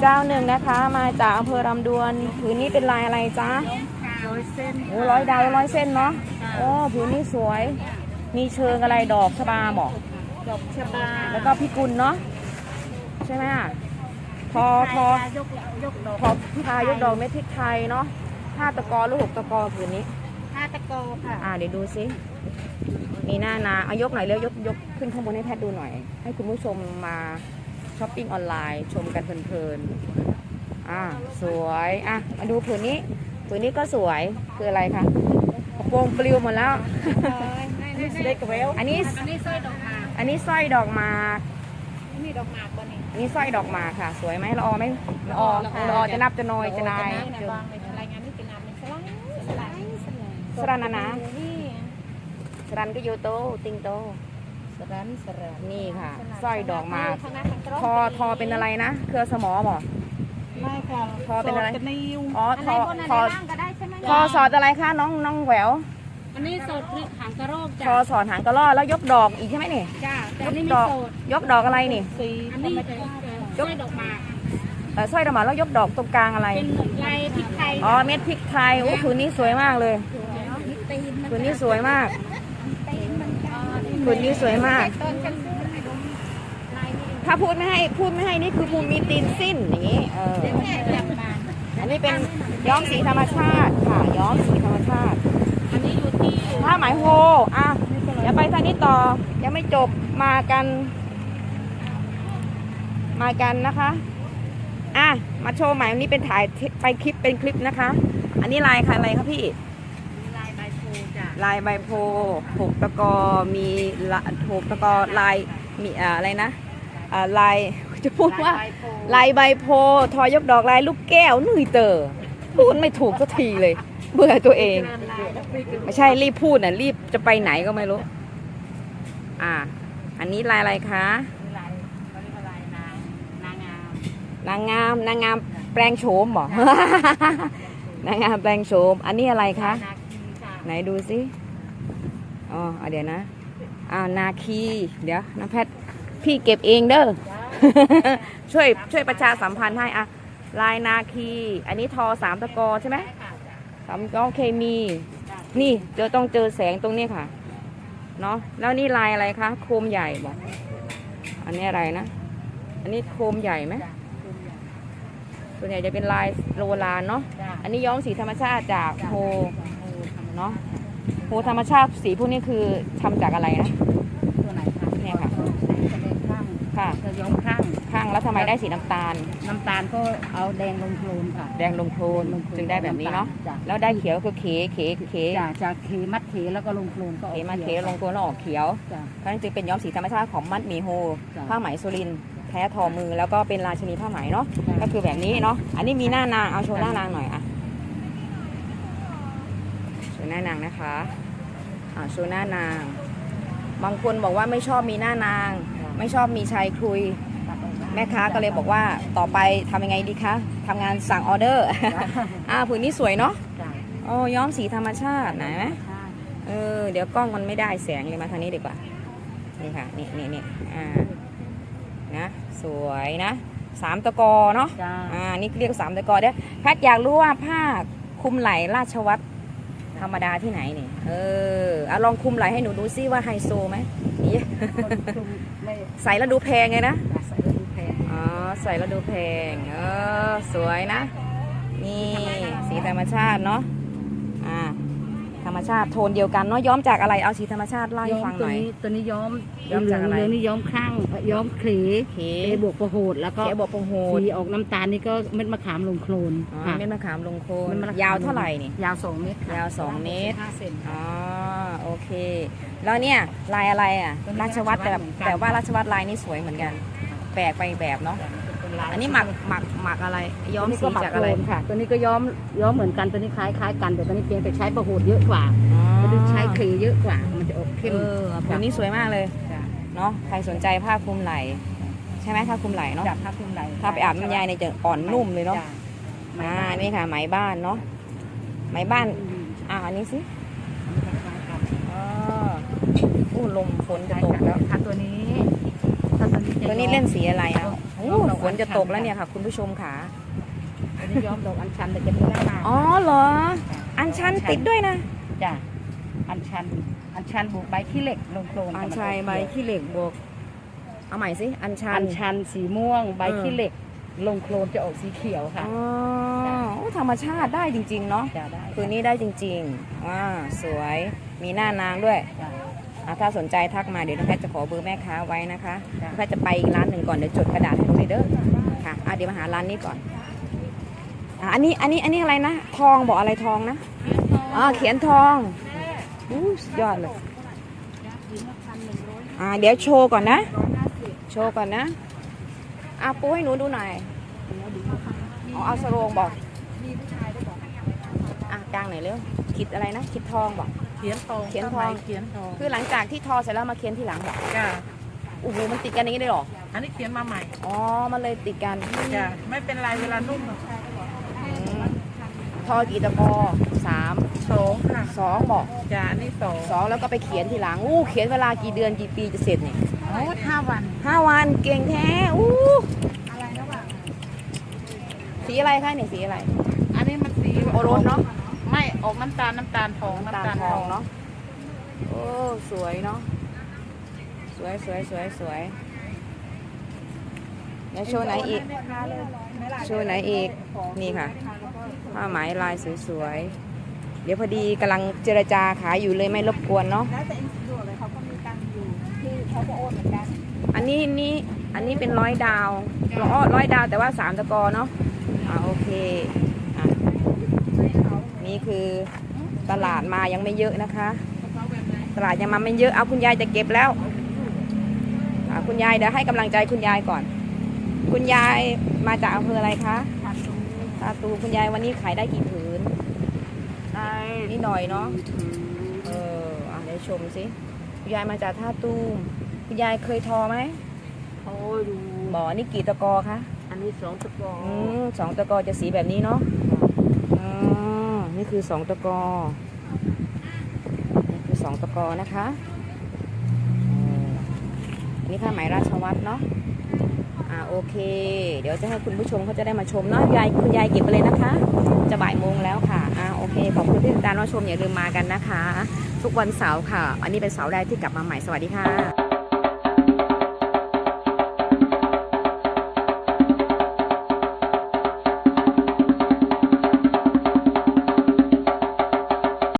เจ้าหนึ่งนะคะ มาจากอำเภอรำดวนผืนนี้เป็นลายอะไรจ๊ะร้อยเส้นโอ้ร้อยดาวร้อยเส้นเนาะโอ้ผืนนี้สวย มีเชิงอะไรดอกชบาบอกดอกชะบาแล้วก็พิกุลเนาะใช่ไหมอะทอทอยกยกดอกทอพายกดอกเม็ดพริกไทยเนาะห้าตะกอหรือหกตะกอผืนนี้ห้าตะโกค่ะอ่าเดี๋ยวดูซิมีหน้านาเอายกหน่อยเร็วยกยกขึ้นข้างบนให้แพทย์ดูหน่อย ให้คุณผู้ชมมา ช้อปปิ้งออนไลน์ ชมกันเพลินๆ อ่าสวย อะ มาดูผืนนี้ ผืนนี้ก็สวย คืออะไรคะกระโปรงปลิวหมดแล้วเด็กเวลอันนี้อันนี้สร้อยดอกหมากอันนี้สร้อยดอกหมากนี่ดอกหมากบนนี้อันนี้สร้อยดอกหมากค่ะ สวยไหมละออไหมละออละออละออจะนับจะนอยจะนายจะวางในรายงานนี่เป็นน้ำเป็นสไลด์สไลด์สไลด์สรันนะนะนี่สรันก็โยโตติงโต สรันสรันนี่ค่ะสร้อยดอกหมากข้างหน้าข้างตรงทอทอเป็นอะไรนะ เครือสมอบอกไม่ค่ะทอเป็นอะไรสดนิ้วอ๋อทอทอก็ได้ใช่ไหมทอสอดอะไรคะน้องน้องแหววอันนี้สดพริกหางกระโรกทจ้ะอสอนหางกระรอกแล้วยกดอกอีกใช่ไหมนี่จ้ะแต่ยอักนนี้ดไม่อกสดยกดอกอะไรนี่สีอันนี้สร้อยดอกหมากเอ่อสร้อยดอกหมากแล้วยกดอกตรงกลางอะไรเป็นลายพริกไทยอ๋อเม็ดพริกไทยโอ้ผืนนี้สวยมากเลยตีนมันผืนนี้สวยมากตีนมัน ผืนนี้สวยมาก ถ้าพูดไม่ให้พูดไม่ให้นี่คือภูมิตีนสิ้นอย่างนี้เอออันนี้เป็นย้อมสีธรรมชาติค่ะย้อมสีธรรมชาติ อันนี้อยู่ที่ผ้าไหมโฮอะเดี๋ยวไปทางนี้ต่อยังไม่จบมากัน มากันนะคะ อะมาโชว์ใหม่วันนี้เป็นถ่ายไปคลิปเป็นคลิปนะคะ อันนี้ลายค่ะอะไรคะพี่ ลายใบโพจ้ะ ลายใบโพหกตะกอมีละหกตะกอลายมีอะไรนะลายจะพูดว่าลายใบโพทอยกดอกลายลูกแก้วนุ่ยเตอร์พูดไม่ถูกสักทีเลยเบื่อตัวเอง ไม่ใช่รีบพูดน่ะรีบจะไปไหนก็ไม่รู้ อ่า อันนี้ลายอะไรคะนางงามนางงามนางงามแปลงโฉมหรอนางงามแปลงโฉมอันนี้อะไรคะ ไหนดูสิอ๋อเอาเดี๋ยวนะอ่านาคี เดี๋ยวน้ำแพทย์พี่เก็บเองเด้อช่วยช่วยประชาสัมพันธ์ให้อะลายนาคี อันนี้ทอสามตะกอใช่ไหมใช่ค่ะสามตะกอเคมี นี่เจอต้องเจอแสงตรงนี้ค่ะเนาะแล้วนี่ลายอะไรคะโคมใหญ่บอกอันนี้อะไรนะ อันนี้โคมใหญ่ไหมส่วนใหญ่จะเป็นลายโรลานเนาะจ้ะอันนี้ย้อมสีธรรมชาติจากโฮเนาะ โฮธรรมชาติสีพวกนี้คือทำจากอะไรนะ ตัวไหนคะเนี่ยค่ะ จะเป็นข้างค่ะ จะย้อมข้าง ข้างแล้วทำไมได้สีน้ำตาล น้ำตาลก็เอาแดงลงโคลนค่ะแดงลงโทนจึงได้แบบนี้เนาะจ้ะแล้วได้เขียวคือเขเขเขจ้ะจากเคมัดเคแล้วก็ลงโคลนก็อเขอกมาเขลงโทนแล้วออกเขียวจ้ะ เพราะฉะนั้นจึงเป็นย้อมสีธรรมชาติของมัดหมีโฮจ้ะ ผ้าไหมสุรินทร์แท้ทอมือแล้วก็เป็นราชินีผ้าไหมเนาะก็คือแบบนี้เนาะอันนี้มีหน้านางเอาโชว์หน้านางหน่อยอะโชว์ หน้านางนะคะอ่าโชว์หน้านาง บางคนบอกว่าไม่ชอบมีหน้านาง ไม่ชอบมีชายคุย แม่ค้าก็เลยบอกว่าต่อไปทำยังไงดีคะทำงานสั่งออเดอร์ อ่าผืนนี้สวยเนาะจ้ะโอ้ย้อมสีธรรมชาติไหนไหมใช่เออเดี๋ยวกล้องมันไม่ได้แสงเลยมาทางนี้ดีกว่า นี่ค่ะ นี่นี่นี่อ่านะ สวยนะสามตะกอเนาะจ้ะอ่านี่เรียกสามตะกอเด้อแพทย์อยากรู้ว่าผ้าคลุมไหล่ราชวัตร ธรรมดาที่ไหนนี่ เออเอาลองคลุมไหล่ให้หนูดูซิว่าไฮโซไหมนี่คนชุมไม่ใส่แล้วดูแพงไงนะใส่แล้วดูแพงอ๋อใส่แล้วดูแพงเออสวยนะ นี่สีธรรมชาติเนาะอ่า ธรรมชาติโทนเดียวกันเนาะย้อมจากอะไรเอาสีธรรมชาติเล่าให้ย้อมฟังหตัวน่อย นี้ตัวนี้ย้อมย้อมจากอะไร เหลืองๆนี่ย้อมข้างย้อมเขลเขเอบวกประโหดแล้วก็เขบวกพงโหดสีออกน้ำตาลนี่ก็เม็ดมะขามลงโคลนอ๋อค่ะ เม็ดมะขามลงโคนเม็ดมะขาม ยาวเท่าไหร่นี่ ยาวสองเมตรค่ะยาวสองเมตร ห้าเซนอ๋อโอเค แล้วเนี่ยลายอะไรอะ ตัวนี้ราชวัตรแต่ราชวัตรเหมือนกัน แต่ว่าราชวัตรลายนี้สวยเหมือนกัน แปลกไปอีกแบบเนาะ เป็นลายอันนี้หมักหมักหมักอะไรย้อมตัวนี้สีก็หมัจากอะไรโคลนค่ะ ตัวนี้ก็ย้อมย้อมเหมือนกัน ตัวนี้คล้ายคล้ายๆกันแต่ตัวนี้เพียงแต่ใช้ประโหดเยอะกว่าอ๋อตัวนี้ใช้เคลเยอะกว่า มันจะออกเข้ม เออผืนนี้สวยมากเลยจ้ะ เนาะใครสนใจผ้าคลุมไหล่ใช่ไหมผ้าคลุมไหล่เนาะจับผ้าคลุมไหล่ถ้าไปอาบน้ำยายเนี่ยจะอ่อนนุ่มเลยเนาะจ้อ่านี่ค่ะไหมบ้านเนาะไหมบ้านอ่าอันนี้สิอ๋ออู้ลมฝนจะตกแล้วค่ะตัวนี้ถ้าตัวนี้จะตัวนี้เล่นสีอะไรอะโอ้ ฝนจะตกแล้วเนี่ยค่ะ คุณผู้ชมค่ะอันนี้ย้อมดอกอัญชันแต่จะมีหน้ามาอ๋อเหรอ อันชันติดด้วยนะจ้ะอัญชันอัญชันบุกใบขี้เหล็กลงโคลนอันชัยใบขี้เหล็กบวกเอาใหม่สิอันชัอันญชันสีม่วงใบเออขี้เหล็ก ลงโคลนจะออกสีเขียวค่ะอ๋อโอ้ธรรมชาติได้จริง ๆ เนาะจะได้คืนนี้ได้จริงๆว้าสวยมีหน้านางด้วยจ้ะอะ ถ้าสนใจทักมาเดี๋ยวน้องแพทย์จะขอเบอร์แม่ค้าไว้นะคะจ้ะน้องแพทย์จะไปอีกร้านหนึ่งก่อนเดี๋ยวจดกระดาษให้ดูเลยเด้อค่ะอะเดี๋ยวมาหาร้านนี้ก่อนอะอันนี้อันนี้อันนี้อะไรนะ ทองบอกอะไรทองนะอ๋อเขียนทองอู้สุดยอดเลยอะเดี๋ยวโชว์ก่อนนะ โชว์ก่อนนะอะปูให้หนูดูหน่อยอ๋อเอาสโรงบอกอะกลางหน่อยเร็วคิดอะไรนะคิดทองบอก เขียนทองเขียนทอง เขียนทองคือหลังจากที่ทอเสร็จแล้วมาเขียนทีหลังบอกจ้ะโอ้โหมันติดกันอย่างนี้ได้หรอ อันนี้เขียนมาใหม่อ๋อ มันเลยติดกันจ้ะไม่เป็นไรเวลานุ่มอืมทอกี่ตะกอสามสองค่ะสองบอกจ้ะอันนี้สองสองแล้วก็ไปเขียนทีหลังอู้เขียนเวลากี่เดือนกี่ปีจะเสร็จเนี่ยโอ้ห้าวันห้าวันเก่งแท้อู้อะไรนะวะสีอะไรคะเนี่ยสีอะไร อันนี้มันสีโอรสเนาะ ไม่ออกน้ำตาลน้ำตาลทองน้ำตาลทองเนาะ โอ้ สวยเนาะ สวยสวยสวยสวยแล้วโชว์ไหนอีก โชว์ไหนอีก นี่ค่ะ ผ้าไหมลายสวยๆ เดี๋ยวพอดีกำลังเจรจาขายอยู่เลยไม่รบกวนเนาะ แล้วแต่อินสตูเลยเขาก็มีตังค์อยู่ที่เขาก็โอนเหมือนกันอันนี้นี่อันนี้เป็นร้อยดาวร้อยร้อยดาวแต่ว่าสามตะกอเนาะอ่าโอเคอะ นี่คือตลาดมายังไม่เยอะนะคะ ตลาดยังมาไม่เยอะเอาคุณยายจะเก็บแล้วอ่าคุณยายเดี๋ยวให้กำลังใจคุณยายก่อน คุณยายมาจากอำเภออะไรคะขาดตรงนี้ตาตูคุณยายวันนี้ขายได้กี่ผืนได้นิดหน่อยเนาะเอออะเดี๋ยวชมสิคุณยายมาจากท่าตูมคุณยายเคยทอไหมโอ้ยดูบ่อนี่กี่ตะกอคะอันนี้สองตะกออืมสองตะกอจะสีแบบนี้เนาะอ๋อ นี่คือสองตะกอ นี่คือสองตะกอนะคะอันนี้ผ้าไหมราชวัตรเนาะ อ่าโอเค เดี๋ยวจะให้คุณผู้ชมเขาจะได้มาชมเนาะยายคุณยายเก็บไปเลยนะคะ จะบ่ายโมงแล้วค่ะ อ่าโอเค ขอบคุณที่ติดตามรับชมอย่าลืมมากันนะคะ ทุกวันเสาร์ค่ะ อันนี้เป็นเสาร์แรกที่กลับมาใหม่ สวัสดีค่ะ